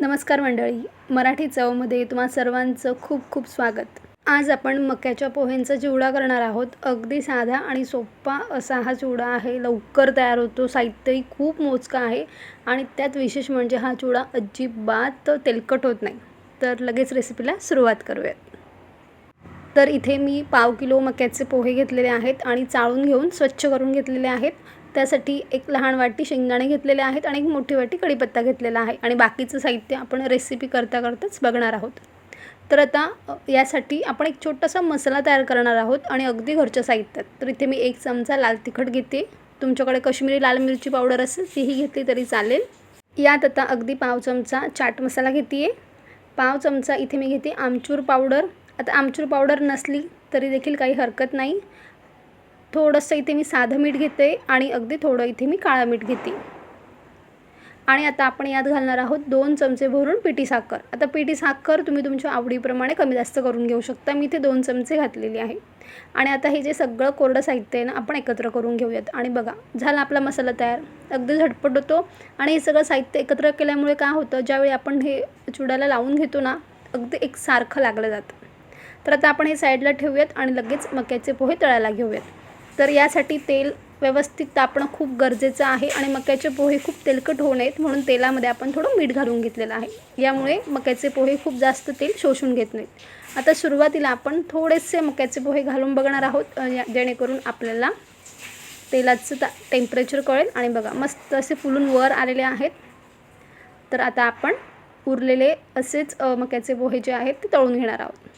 नमस्कार मंडळी. मराठी चवमध्ये तुम्हा सर्वांचं खूप खूप स्वागत. आज आपण मक्याच्या पोह्यांचा चिवडा करणार आहोत. अगदी साधा आणि सोपा असा हा चिवडा आहे. लवकर तयार होतो. साहित्यही खूप मोजका आहे आणि त्यात विशेष म्हणजे हा चिवडा अजिबात तेलकट होत नाही. तर लगेच रेसिपीला सुरुवात करूयात. तर इथे मी पाव किलो मक्याचे पोहे घेतलेले आहेत आणि चाळून घेऊन स्वच्छ करून घेतलेले आहेत. त्यासाठी एक लहान वाटी शेंगदाणे घेतलेले आहेत आणि एक मोठी वाटी कढीपत्ता घेतलेला आहे. आणि बाकीचं साहित्य आपण रेसिपी करता करताच बघणार आहोत. तर आता यासाठी आपण एक छोटासा मसाला तयार करणार आहोत आणि अगदी घरच्या साहित्यात. तर इथे मी एक चमचा लाल तिखट घेते. तुमच्याकडे कश्मीरी लाल मिरची पावडर असेल तीही घेतली तरी चालेल. यात आता अगदी पाव चमचा चाट मसाला घेते पाव चमचा इथे मी घेते आमचूर पावडर. आता आमचूर पावडर नसली तरी देखील काही हरकत नाही. थोडंसं इथे मी साधं मीठ घेते आणि अगदी थोडं इथे मी काळं मीठ घेते. आणि आता आपण यात घालणार आहोत दोन चमचे भरून पिठी साखर. आता पिठी साखर तुम्ही तुमच्या आवडीप्रमाणे कमी जास्त करून घेऊ शकता. मी इथे दोन चमचे घातलेली आहे. आणि आता हे जे सगळं कोरडं साहित्य आहे ना आपण एकत्र करून घेऊयात. आणि बघा झाला आपला मसाला तयार. अगदी झटपट होतो. आणि हे सगळं साहित्य एकत्र केल्यामुळे काय होतं ज्यावेळी आपण हे चुड्याला लावून घेतो ना अगदी एकसारखं लागलं जातं. तर आता आपण हे साईडला ठेवूयात आणि लगेच मक्याचे पोहे तळायला घेऊयात. तर यासाठी तेल व्यवस्थित तापणं खूप गरजेचं आहे आणि मक्याचे पोहे खूप तेलकट होऊ नयेत म्हणून तेलामध्ये आपण थोडं मीठ घालून घेतलेलं आहे. यामुळे मक्याचे पोहे खूप जास्त तेल शोषून घेत नाहीत. आता सुरुवातीला आपण थोडेसे मक्याचे पोहे घालून बघणार आहोत या- जेणेकरून आपल्याला तेलाचं ता टेम्परेचर कळेल. आणि बघा मस्त असे फुलून वर आलेले आहेत. तर आता आपण उरलेले असेच मक्याचे पोहे जे आहेत ते तळून घेणार आहोत.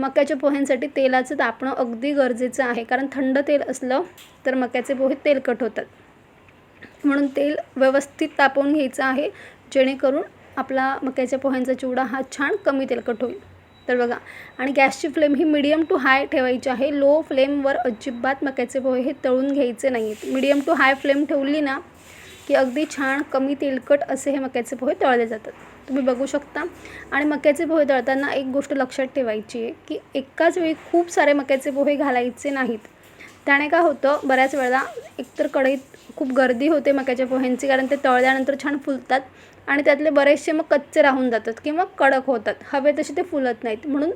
मक्याच्या पोह्यांसाठी तेलाचं तापणं अगदी गरजेचं आहे. कारण थंड तेल असलं तर मक्याचे पोहे तेलकट होतात. म्हणून तेल व्यवस्थित तापवून घ्यायचं आहे. जेणेकरून आपला मक्याच्या पोह्यांचा चिवडा हा छान कमी तेलकट होईल. तर बघा आणि गॅसची फ्लेम ही मिडियम टू हाय ठेवायची आहे. लो फ्लेमवर अजिबात मक्याचे पोहे हे तळून घ्यायचे नाही आहेत मिडियम टू हाय फ्लेम ठेवली ना की अगदी छान कमी तेलकट असे हे मक्याचे पोहे तळले जातात. तुम्ही बघू शकता. आणि मक्याचे पोहे तळताना एक गोष्ट लक्षात ठेवायची आहे की एकाच वेळी खूप सारे मक्याचे पोहे घालायचे नाहीत. त्याने काय होतं बऱ्याच वेळेला एकतर कढईत खूप गर्दी होते मक्याच्या पोह्यांची कारण ते तळल्यानंतर छान फुलतात आणि त्यातले बरेचसे मग कच्चे राहून जातात किंवा कडक होतात. हवे तसे ते फुलत नाहीत. म्हणून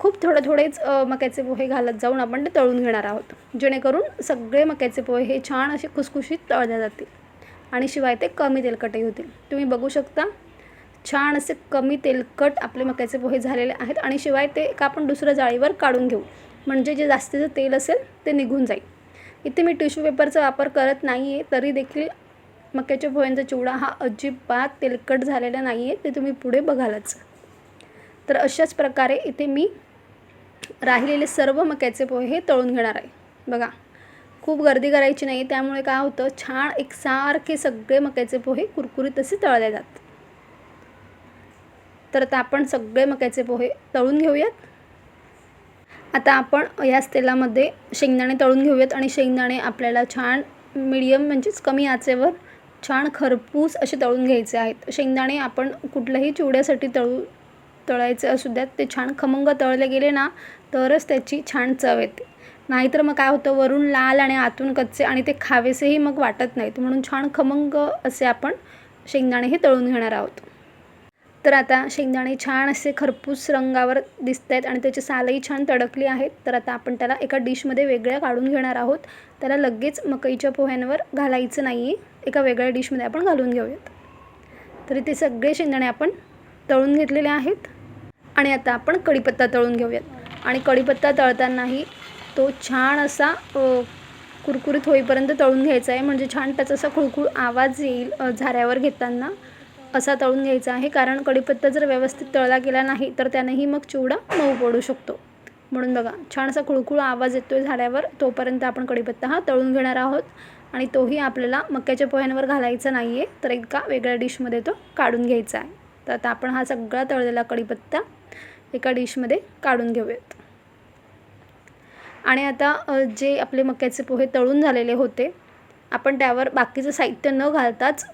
खूप थोडे थोडेच मक्याचे पोहे घालत जाऊन आपण ते तळून घेणार आहोत. जेणेकरून सगळे मक्याचे पोहे हे छान असे खुसखुशीत तळले जातील. आणि शिवाय ते कमी तेलकटही होतील. तुम्ही बघू शकता छान असे कमी तेलकट आपले मक्याचे पोहे झालेले आहेत आणि शिवाय ते एका आपण दुसऱ्या जाळीवर काढून घेऊ. म्हणजे जे जास्तीचं तेल असेल ते निघून जाईल. इथे मी टिश्यू पेपरचा वापर करत नाही आहे तरी देखील मक्याच्या पोह्यांचा चिवडा हा अजिबात तेलकट झालेला नाही आहे ते तुम्ही पुढे बघालच. तर अशाच प्रकारे इथे मी राहिलेले सर्व मक्याचे पोहे तळून घेणार आहे. बघा खूप गर्दी करायची नाही त्यामुळे काय होतं छान एकसारखे सगळे मक्याचे पोहे कुरकुरीत असे तळले जातात. तर आता आपण सगळे मक्याचे पोहे तळून घेऊयात. आता आपण याच तेलामध्ये शेंगदाणे तळून घेऊयात आणि शेंगदाणे आपल्याला छान मिडियम म्हणजेच कमी आचेवर छान खरपूस असे तळून घ्यायचे आहेत. शेंगदाणे आपण कुठल्याही चिवड्यासाठी तळू तळायचे असू द्यात ते छान खमंग तळले गेले ना तरच त्याची छान चव येते. नाहीतर मग काय होतं वरून लाल आणि आतून कच्चे आणि ते खावेसेही मग वाटत नाहीत. म्हणून छान खमंग असे आपण शेंगदाणे हे तळून घेणार आहोत. तर आता शेंगदाणे छान असे खरपूस रंगावर दिसत आहेत आणि त्याची सालही छान तडकली आहेत. तर आता आपण त्याला एका डिशमध्ये वेगळ्या काढून घेणार आहोत. त्याला लगेच मकईच्या पोह्यांवर घालायचं नाही आहे एका वेगळ्या डिशमध्ये आपण घालून घेऊयात. तरी ते सगळे शेंगदाणे आपण तळून घेतलेले आहेत. आणि आता आपण कढीपत्ता तळून घेऊयात. आणि कढीपत्ता तळतानाही तो छान असा कुरकुरीत होईपर्यंत तळून घ्यायचा आहे. म्हणजे छान त्याचा असा खुळखुळ आवाज येईल झाऱ्यावर घेताना. असा तळून घ्यायचा आहे. कारण कढीपत्ता जर व्यवस्थित तळला गेला नाही तर त्यानेही मग चिवडा मऊ पडू शकतो. म्हणून बघा छान असा खुळखुळ आवाज येतो आहे झाड्यावर. तोपर्यंत आपण कढीपत्ता हा तळून घेणार आहोत. आणि तोही आपल्याला मक्याच्या पोह्यांवर घालायचा नाही आहे तर एका वेगळ्या डिशमध्ये तो काढून घ्यायचा आहे. तर आता आपण हा सगळा तळलेला कढीपत्ता एका डिशमध्ये काढून घेऊयात. आणि आता जे आपले मक्याचे पोहे तळून झालेले होते आपण त्यावर बाकीचं साहित्य न घालताच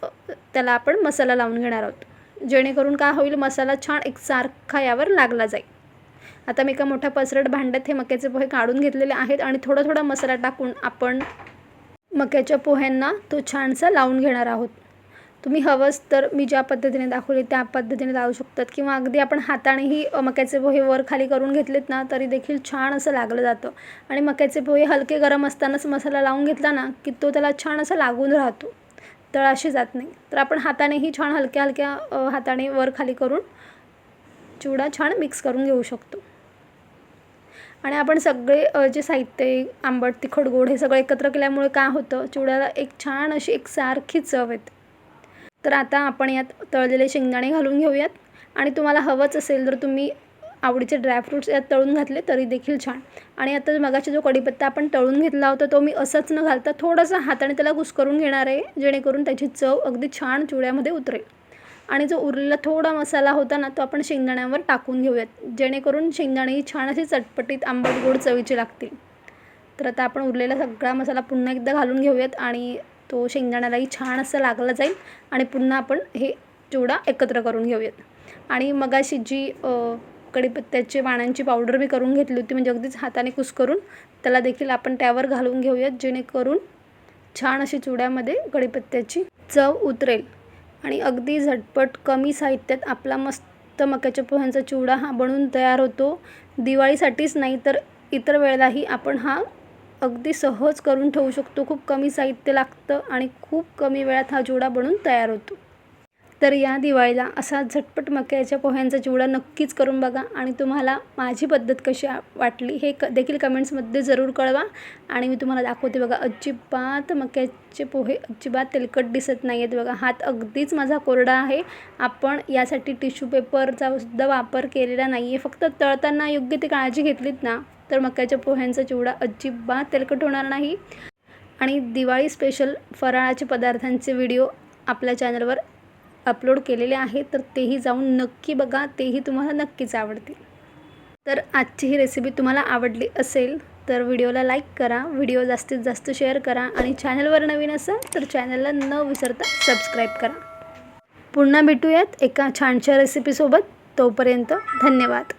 त्याला आपण मसाला लावून घेणार आहोत. जेणेकरून काय होईल मसाला छान एकसारखा यावर लागला जाईल. आता मी एका मोठ्या पसरट भांड्यात हे मक्याचे पोहे काढून घेतलेले आहेत आणि थोडा थोडा मसाला टाकून आपण मक्याच्या पोह्यांना तो छानसा लावून घेणार आहोत. तुम्ही हवंच तर मी ज्या पद्धतीने दाखवली त्या पद्धतीने लावू शकतात. किंवा अगदी आपण हातानेही मक्याचे पोहे वर खाली करून घेतलेत ना तरी देखील छान असं लागलं जातं. आणि मक्याचे पोहे हलके गरम असतानाच मसाला लावून घेतला ना की तो त्याला छान असा लागून राहतो. तळाशी जात नाही. तर आपण हातानेही छान हलक्या हलक्या हाताने वर खाली करून चिवडा छान मिक्स करून घेऊ शकतो. आणि आपण सगळे जे साहित्य आंबट तिखट गोड हे सगळं एकत्र केल्यामुळे काय होतं चिवड्याला एक छान अशी एक सारखी चव येते. तर आता आपण यात तळलेले शेंगदाणे घालून घेऊयात. आणि तुम्हाला हवंच असेल तर तुम्ही आवडीचे ड्रायफ्रूट्स यात तळून घातले तरी देखील छान. आणि आता मगाशी जो कढीपत्ता आपण तळून घेतला होता तो मी असंच न घालता थोडासा हाताने त्याला कुस्करून घेणार आहे जेणेकरून त्याची चव अगदी छान चुड्यामध्ये उतरेल. आणि जो उरलेला थोडा मसाला होता ना तो आपण शेंगदाण्यावर टाकून घेऊयात जेणेकरून शेंगदाणे ही छान अशी चटपटीत आंबट गोड चवीची लागतील. तर आता आपण उरलेला सगळा मसाला पुन्हा एकदा घालून घेऊयात आणि तो शेंगदाण्यालाही छान असं लागला जाईल आणि पुन्हा आपण हे चिवडा एकत्र करून घेऊयात. आणि मगाशी जी कडीपत्त्याचे कढीपत्त्याची पानांची पावडर मी करून घेतली होती म्हणजे अगदीच हाताने कुस्करून त्याला देखील आपण त्यावर घालून घेऊयात जेणेकरून छान अशी चिवड्यामध्ये कढीपत्त्याची चव उतरेल. आणि अगदी झटपट कमी साहित्यात आपला मस्त मक्याच्या पोह्यांचा चिवडा हा बनून तयार होतो. दिवाळीसाठीच नाही तर इतर वेळेलाही आपण हा अगदी सहज करून ठेवू शकतो. खूप कमी साहित्य लागतं आणि खूप कमी वेळात हा चिवडा बनून तयार होतो. तर या दिवाळीला असा झटपट मक्याच्या पोह्यांचा चिवडा नक्कीच करून बघा आणि तुम्हाला माझी पद्धत कशी वाटली हे क देखील कमेंट्समध्ये जरूर कळवा. आणि मी तुम्हाला दाखवते बघा अजिबात मक्याचे पोहे अजिबात तेलकट दिसत नाही आहेत बघा. हात अगदीच माझा कोरडा आहे. आपण यासाठी टिश्यू पेपरचा सुद्धा वापर केलेला नाही आहे फक्त तळताना योग्य ती काळजी घेतलीत ना तर मक्याच्या पोह्यांचा चिवडा अजिबात तेलकट होणार नाही. आणि दिवाळी स्पेशल फराळाचे पदार्थांचे व्हिडिओ आपल्या चॅनलवर अपलोड केलेले आहेत. तर तेही जाऊन नक्की बघा. तेही तुम्हाला नक्कीच आवडतील. तर आजची ही रेसिपी तुम्हाला आवडली असेल तर व्हिडिओला लाईक करा. व्हिडिओ जास्तीत जास्त शेअर करा. आणि चॅनलवर नवीन असाल तर चॅनलला न विसरता सबस्क्राईब करा. पुन्हा भेटूयात एका छानशा रेसिपीसोबत तोपर्यंत धन्यवाद.